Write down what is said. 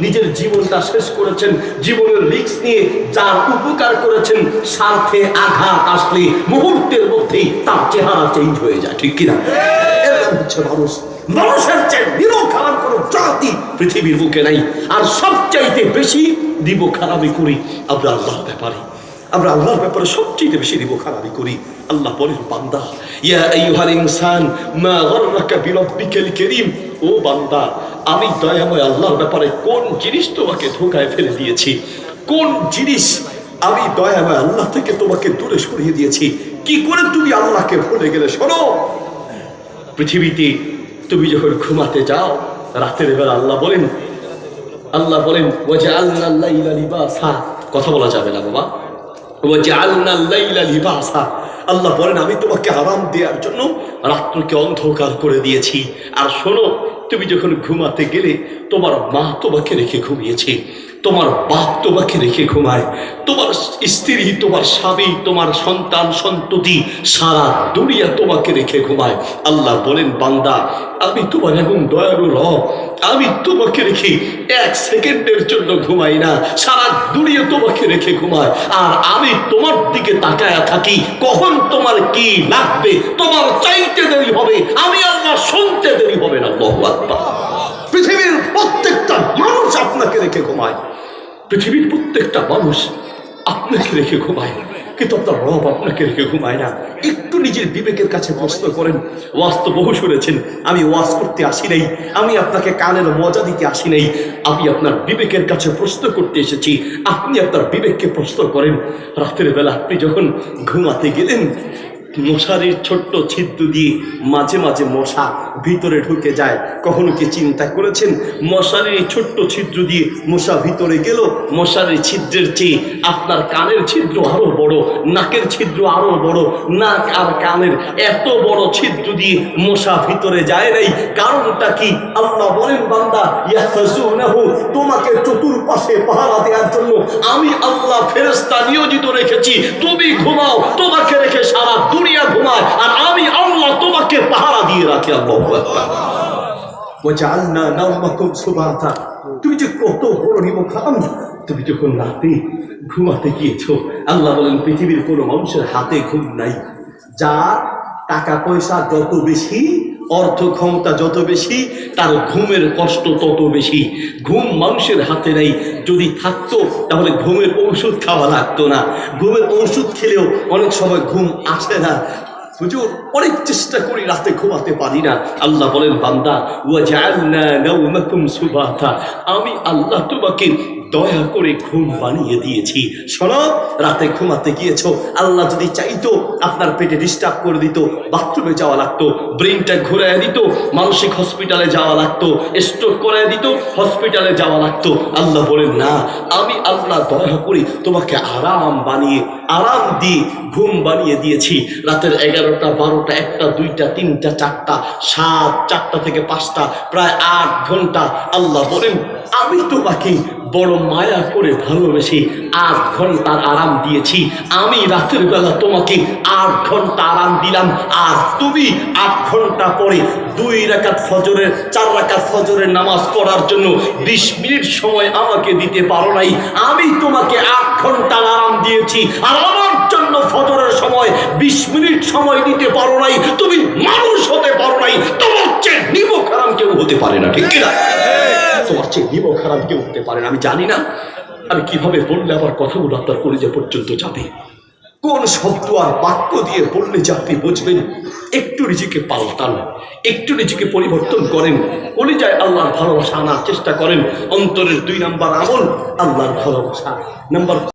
নিজের জীবনটা শেষ করেছেন। জীবনের রিক্স নিয়ে যার উপকার করেছেন স্বার্থে আঘাত আসলে মুহূর্তের মধ্যেই তার চেহারা চেঞ্জ হয়ে যায় ঠিক কিনা? এরকম হচ্ছে মানুষ। মানুষের চেয়ে দিব খারাপ কোনো জাতি পৃথিবীর বুকে নাই। আর সবচাইতে বেশি দিব খারাপই করি আমরা আল্লাহ ব্যাপারে আমরা আল্লাহর ব্যাপারে সবচেয়ে বেশি দিব খারাপই করি। আল্লাহ বলেন, বান্দা, ইয়া ইনসান, মা ও বান্দা, আমি দয়াময় আল্লাহর ব্যাপারে কোন জিনিস তোমাকে ধোকায় ফেলে দিয়েছি? কোন জিনিস আমি দয়াময় আল্লাহ থেকে তোমাকে দূরে সরিয়ে দিয়েছি? কি করে তুমি আল্লাহকে ভুলে গেলে শোনো? পৃথিবীতে তুমি যখন ঘুমাতে যাও, রাতের বেলা আল্লাহ বলেন আল্লাহ বলেন, ওয়াজআলনা আল-লাইলা লিবাসা। কথা বলা যাবে না, বাবা। আল্লাহ বলেন, আমি তোমাকে আরাম দেওয়ার জন্য রাত্রকে অন্ধকার করে দিয়েছি। আর শোনো, তুমি যখন ঘুমাতে গেলে তোমার মা তোমাকে রেখে ঘুমিয়েছে। তোমার বাপ তোমাকে রেখে ঘুমায়। তোমার স্ত্রী, তোমার স্বামী, তোমার সন্তান, সন্ততি সারা দুনিয়া তোমাকে রেখে ঘুমায়। আল্লাহ বলেন, বান্দা, আমি তোমার এখন দয়ালু রব আমি তোমাকে রেখে এক সেকেন্ডের জন্য ঘুমাই না। সারা দুনিয়া তোমাকে রেখে ঘুমায়। আর আমি তোমার দিকে তাকায়া থাকি। কখন তোমার কি লাগবে? তোমার চাইতে দেরি হবে। আমি আল্লাহ শুনতে দেরি হবে না। বহু পৃথিবীর প্রত্যেকটা মানুষ আপনাকে রেখে ঘুমায়। পৃথিবীর প্রত্যেকটা মানুষ আপনাকে রেখে ঘুমায়। কিন্তু আপনার রব আপনাকে রেখে ঘুমায় না একটু নিজের বিবেকের কাছে প্রশ্ন করেন। ওয়াজ তো বহু শুনেছেন। আমি ওয়াজ করতে আসি নাই। আমি আপনাকে কানের মজা দিতে আসি নাই। আমি আপনার বিবেকের কাছে প্রশ্ন করতে এসেছি। আপনি আপনার বিবেককে প্রশ্ন করেন। রাতের বেলা আপনি যখন ঘুমাতে গেলেন মশারির ছোট্ট ছিদ্র দিয়ে মাঝে মাঝে মশা ভিতরে ঢুকে যায়। কখনো কি চিন্তা করেছেন? মশারির ছোট্ট ছিদ্র দিয়ে মশা ভিতরে গেল। মশারির ছিদ্রের চেয়ে আপনার কানের ছিদ্র আরও বড়, নাকের ছিদ্র আরও বড়। নাক আর কানের এত বড় ছিদ্র দিয়ে মশা ভিতরে যায় নাই। কারণটা কি? আল্লাহ বলেন, বান্দা, ইয়াহফাজুনাহু, তোমাকে চতুর্পাশে পাহারা দেওয়ার জন্য আমি আল্লাহ ফেরেশতা নিয়োজিত রেখেছি। তুমি ঘুমাও, তোমাকে রেখে সারা দুনিয়া ঘুমায়, আর আমি আল্লাহ তোমাকে পাহারা দিয়ে রাখি, আল্লাহু আকবার। ওয়াজআলনা নাওমাকুম সুবাতা। তুমি যে কত বড় নিমখাম তুমি যখন রাতে ঘুমাতে গিয়েছো, আল্লাহ বলেন, পৃথিবীর কোনো মানুষের হাতে ঘুম নাই। যা টাকা পয়সা যত বেশি অর্থ ক্ষমতা যত বেশি, তার ঘুমের কষ্ট তত বেশি। ঘুম মানুষের হাতে নেই, যদি থাকতো, তাহলে ঘুমের ঔষধ খাওয়া লাগতো না। ঘুমের ওষুধ খেলেও অনেক সময় ঘুম আসে না। হুজুর, অনেক চেষ্টা করি রাতে ঘুমাতে পারি না। আল্লাহ বলেন, বান্দা সুবাতা। আমি আল্লাহ তোমাকে দয়া করে ঘুম বানিয়ে দিয়েছি। শোনো, রাতে ঘুমাতে গিয়েছো। আল্লাহ যদি চাইতো, আপনার পেটে ডিস্টার্ব করে দিত বাথরুমে যাওয়া লাগতো ব্রেনটা ঘুরাই দিত, মানসিক হসপিটালে যাওয়া লাগতো স্ট্রোক করে দিত হসপিটালে যাওয়া লাগতো। আল্লাহ বলেন, না, আমি আল্লাহ দয়া করে তোমাকে আরাম বানিয়ে, আরাম দিয়ে ঘুম বানিয়ে দিয়েছি। রাতের এগারোটা, বারোটা, একটা, দুইটা, তিনটা, চারটা, সাত, চারটা থেকে পাঁচটা, প্রায় আট ঘণ্টা। আল্লাহ বলেন, আমি তোমাকে বড় মায়া করে ভালোবেসে আট ঘণ্টার আরাম দিয়েছি। আমি রাতের বেলা তোমাকে আট ঘণ্টা আরাম দিলাম। আর তুমি আট ঘণ্টা পরে দুই রাকাত ফজরের, চার রাকাত ফজরের নামাজ পড়ার জন্য বিশ মিনিট সময় আমাকে দিতে পারো নাই। আমি তোমাকে আট ঘণ্টা আরাম দিয়েছি। আর আমার জন্য ফজরের সময় বিশ মিনিট সময় দিতে পারো নাই। তুমি মানুষ হতে পারো নাই। তোমার চেয়ে নিব খারাপ কেউ হতে পারে না, ঠিক কিনা? তোমার চেয়ে নিব খারাপ কেউ উঠতে পারেন আমি জানি না আমি কীভাবে বললে আমার কথাগুলো আপনার কলেজে পর্যন্ত যাবে। কোন শব্দ আর বাক্য দিয়ে বললে যে আপনি বুঝবেন? একটু নিজেকে পাল্টান, একটু নিজেকে পরিবর্তন করেন। কলিজায় আল্লাহর ভালোবাসা আনার চেষ্টা করেন। অন্তরের দুই নাম্বার আমল আল্লাহর ভালোবাসা। নাম্বার